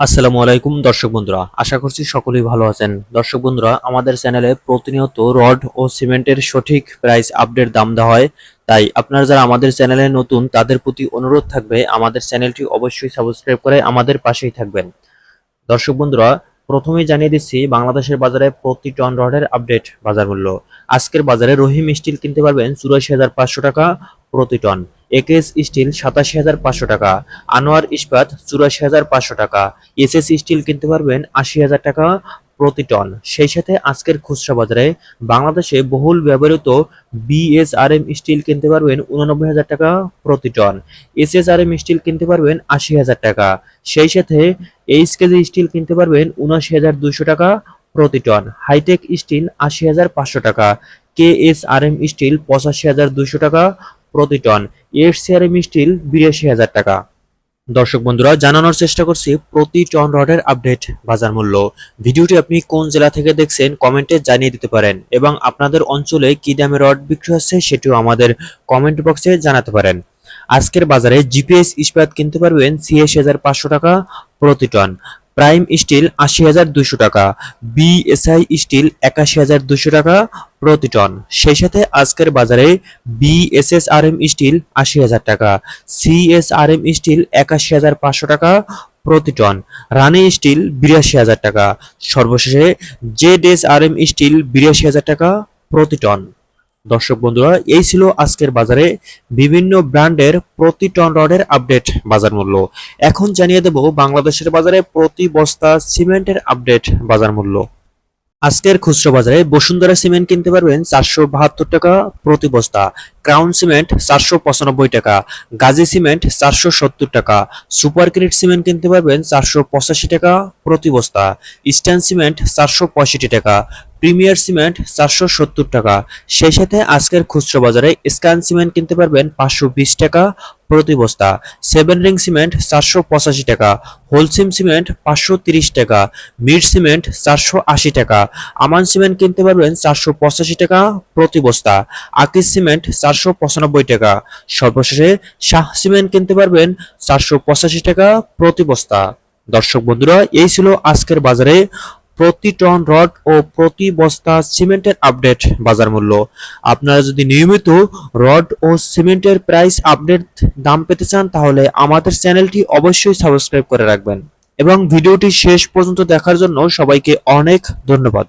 আসসালামু আলাইকুম, দর্শক বন্ধুরা। আশা করছি সকলেই ভালো আছেন। দর্শক বন্ধুরা, আমাদের চ্যানেলে প্রতিনিয়ত রড ও সিমেন্টের সঠিক প্রাইস আপডেট দাম দেওয়া হয়। তাই আপনারা যারা আমাদের চ্যানেলে নতুন, তাদের প্রতি অনুরোধ থাকবে, আমাদের চ্যানেলটি অবশ্যই সাবস্ক্রাইব করে আমাদের পাশেই থাকবেন। দর্শক বন্ধুরা, প্রথমেই জানিয়ে দিচ্ছি, বাংলাদেশের বাজারে প্রতি টন রডের আপডেট বাজার মূল্য। আজকের বাজারে রহিম স্টিল কিনতে পারবেন চুরাশি হাজার পাঁচশো টাকা প্রতি টন। একেএস স্টিল সাতাশি হাজার পাঁচশো টাকা, আনোয়ার ইস্পাত চুরাশি হাজার পাঁচশো টাকা, এসএস স্টিল কিনতে পারবেন আশি হাজার টাকা প্রতি টন। সেই সাথে আজকের খুচরা বাজারে বাংলাদেশে বহুল ব্যবহৃত বিএসআরএম স্টিল কিনতে পারবেন উননব্বই হাজার টাকা প্রতি টন। এসএসআরএম স্টিল কিনতে পারবেন আশি হাজার টাকা। সেই সাথে এইচ কেজি স্টিল কিনতে পারবেন উনআশি হাজার দুশো টাকা প্রতি টন। হাইটেক স্টিল আশি হাজার পাঁচশো টাকা। K S R M steel পঁচাশি হাজার দুশো টাকা প্রতি টন এসসিআরএম স্টিল বিরাশি হাজার টাকা। দর্শক বন্ধুরা, জানানোর চেষ্টা করছি প্রতি টন রডের আপডেট বাজার মূল্য। ভিডিওটি আপনি কোন জেলা থেকে দেখছেন কমেন্টে জানিয়ে দিতে পারেন এবং আপনাদের অঞ্চলে কি দামে রড বিক্রি হচ্ছে সেটিও আমাদের কমেন্ট বক্সে জানাতে পারেন। আজকের বাজারে জিপিএস ইস্পাত কিনতে পারবেন ছিয়াশি হাজার পাঁচশো টাকা প্রতি টন প্রাইম স্টিল আশি হাজার দুশো টাকা, বিএসআই স্টিল একাশি হাজার দুশো টাকা প্রতি টন। সেই সাথে আজকের বাজারে বিএসএসআরএম স্টিল আশি হাজার টাকা, সিএসআরএম স্টিল একাশি হাজার পাঁচশো টাকা প্রতি টন, রানি স্টিল বিরাশি হাজার টাকা, সর্বশেষে Z S R M steel বিরাশি হাজার টাকা প্রতি টন। দর্শক বন্ধুরা, এই ছিল আজকের বাজারে বিভিন্ন ব্র্যান্ডের প্রতি টন রডের আপডেট বাজার মূল্য। এখন জানিয়ে দেব বাংলাদেশের বাজারে প্রতি বস্তা সিমেন্টের আপডেট বাজার মূল্য। আজকের খুচরো বাজারে বসুন্ধরা সিমেন্ট কিনতে পারবেন চারশো বাহাত্তর টাকা প্রতি বস্তা, ক্রাউন সিমেন্ট চারশো পঁচানব্বই টাকা, গাজী সিমেন্ট চারশো সত্তর টাকা, সুপার ক্রিট সিমেন্ট কিনতে পারবেন চারশো পঁচাশি টাকা প্রতি বস্তা, ইস্টার্ন সিমেন্ট চারশো পঁয়ষট্টি টাকা প্রিমিয়ার সিমেন্ট চারশো সত্তর টাকা। সেই সাথে আজকের খুচরো বাজারে স্ক্যান সিমেন্ট কিনতে পারবেন পাঁচশো বিশ টাকা প্রতি বস্তা। সেভেন রিং সিমেন্ট চারশো পঁচাশি টাকা হোলসিম সিমেন্ট পাঁচশো তিরিশ টাকা, মিড সিমেন্ট চারশো আশি টাকা, আমান সিমেন্ট কিনতে পারবেন চারশো পঁচাশি টাকা প্রতি বস্তা, আকিস সিমেন্ট চারশো পঁচানব্বই টাকা, সর্বশেষে শাহ সিমেন্ট কিনতে পারবেন চারশো পঁচাশি টাকা প্রতি বস্তা। দর্শক বন্ধুরা, এই ছিল আজকের বাজারে প্রতি টন রড ও প্রতি বস্তা সিমেন্টের আপডেট বাজার মূল্য। আপনারা যদি নিয়মিত রড ও সিমেন্টের প্রাইস আপডেট দাম পেতে চান, তাহলে আমাদের চ্যানেলটি অবশ্যই সাবস্ক্রাইব করে রাখবেন। এবং ভিডিওটি শেষ পর্যন্ত দেখার জন্য সবাইকে অনেক ধন্যবাদ।